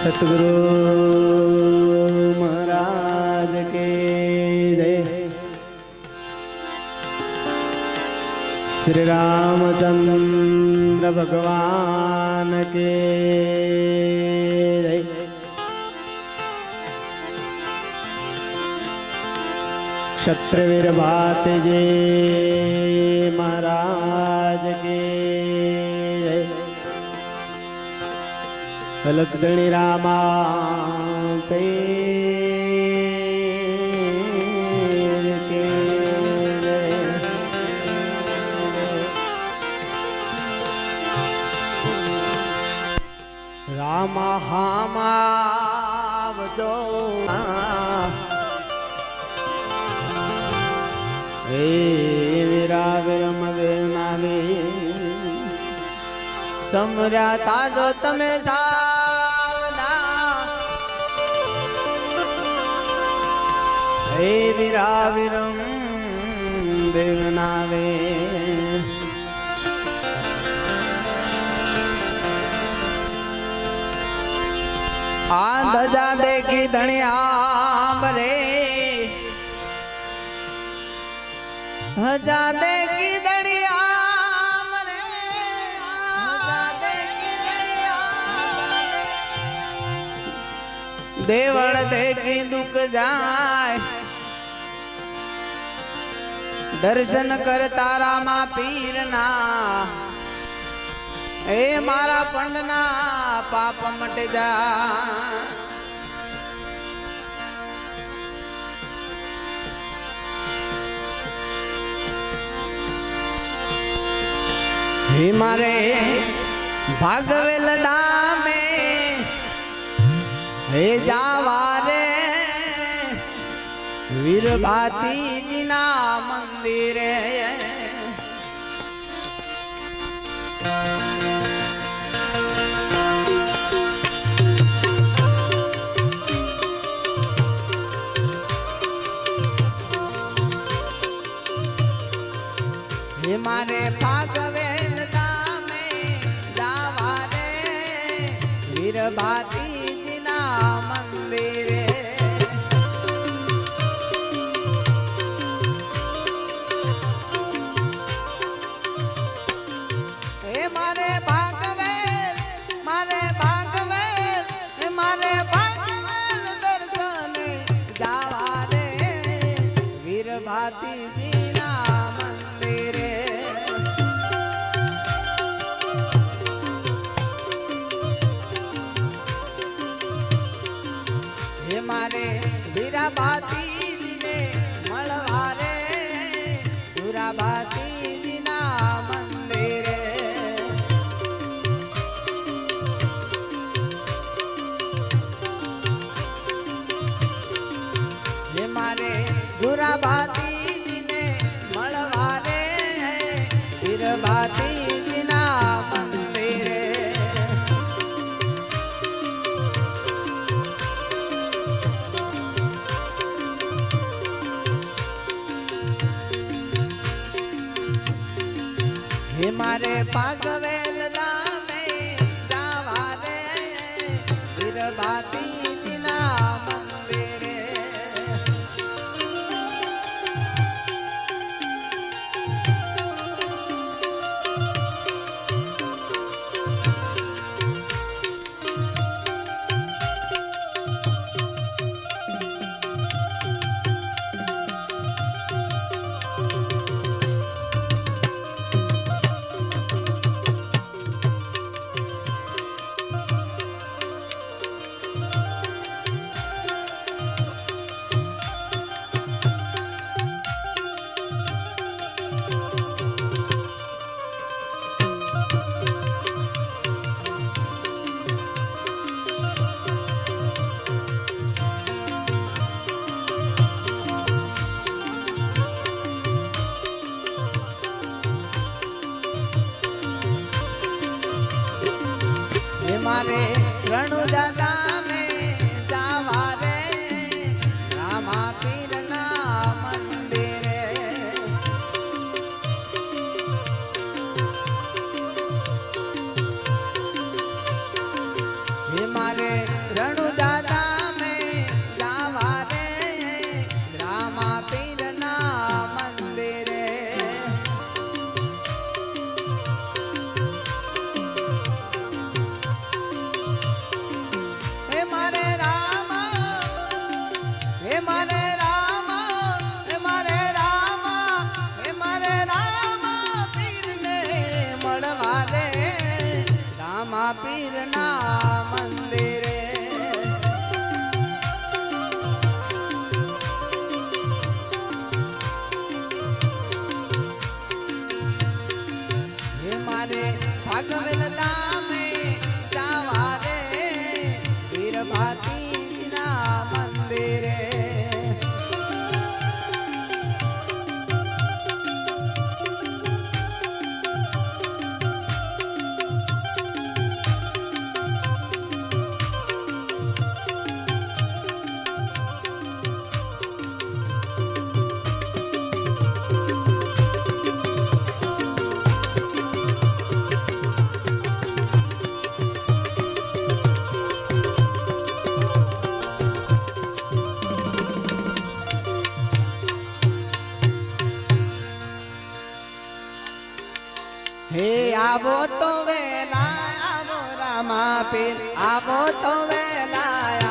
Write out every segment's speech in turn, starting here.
સતગુરુ મહારાજ કે જય શ્રી રામચંદ્ર ભગવાન કે ક્ષત્રવીર ભાત જે મહારાજ કે લગદણી રામા પીર કે રામ હે વીરા વિરમ દેવનાવી સમર્યા જો તમે સાવધા હે વીરા વિરમ દેવનાવે આ ધજા દેખી ધણિયા બરે દેખી ધણિયા મરે દેખી ધણિયા દેવળ દેખી દુઃખ જાય. દર્શન કર તારામાં પીરના. એ મારા પંડના પાપ મટે જા મારે ભાગવેલ દામે હે જાવા રે વીર ભાતીજીના મંદિરે સુરા હે મારે પાગવેલ રે રણુ દાદા મે જાવા રે રામા પીરના મંદિરે. હે મારે રણુ ના મંદિર આવો તો વેલા આવો રામા પીર આવો તો વેલા.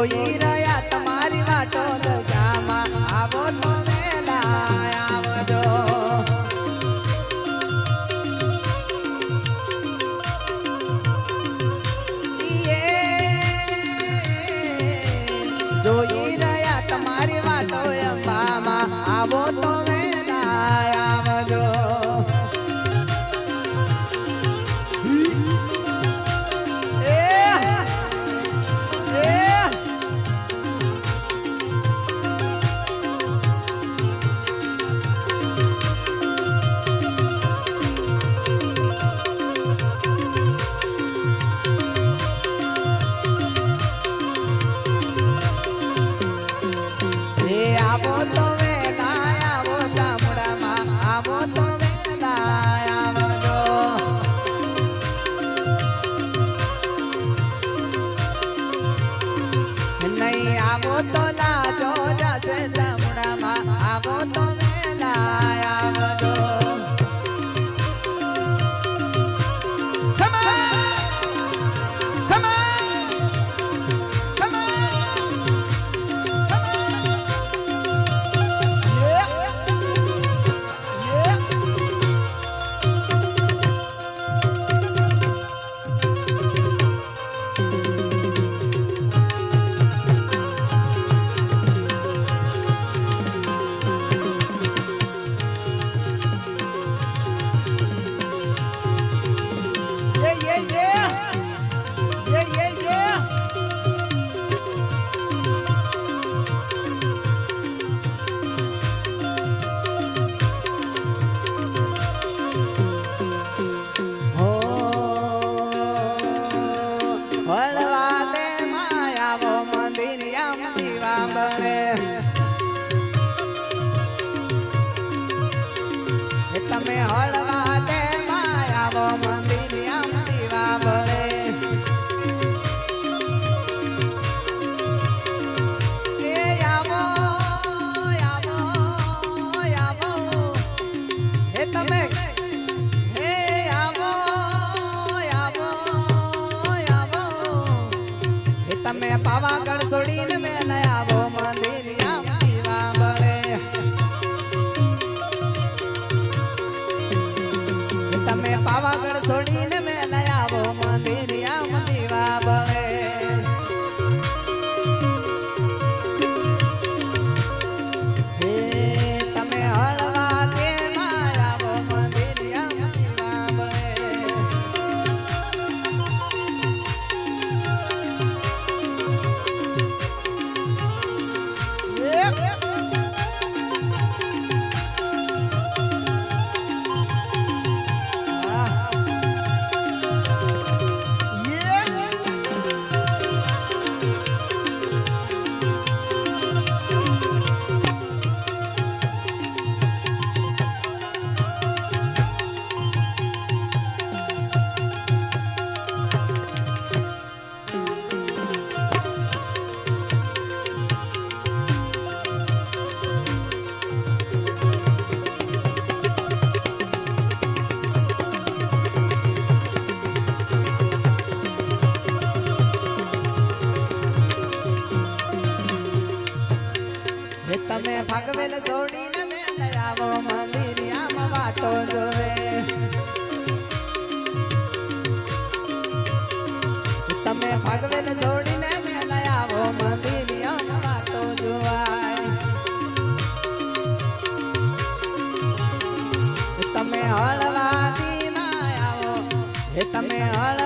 Oirá તમે ભાગવેલ જોડીને મેલે આવો મમ્મી વાટો જોવે. તમે ભાગવેલ જોડીને મેલે આવો મમ્મી આમ વાટો જોવાય. તમે હળવાથી ના આવો હે તમે હળ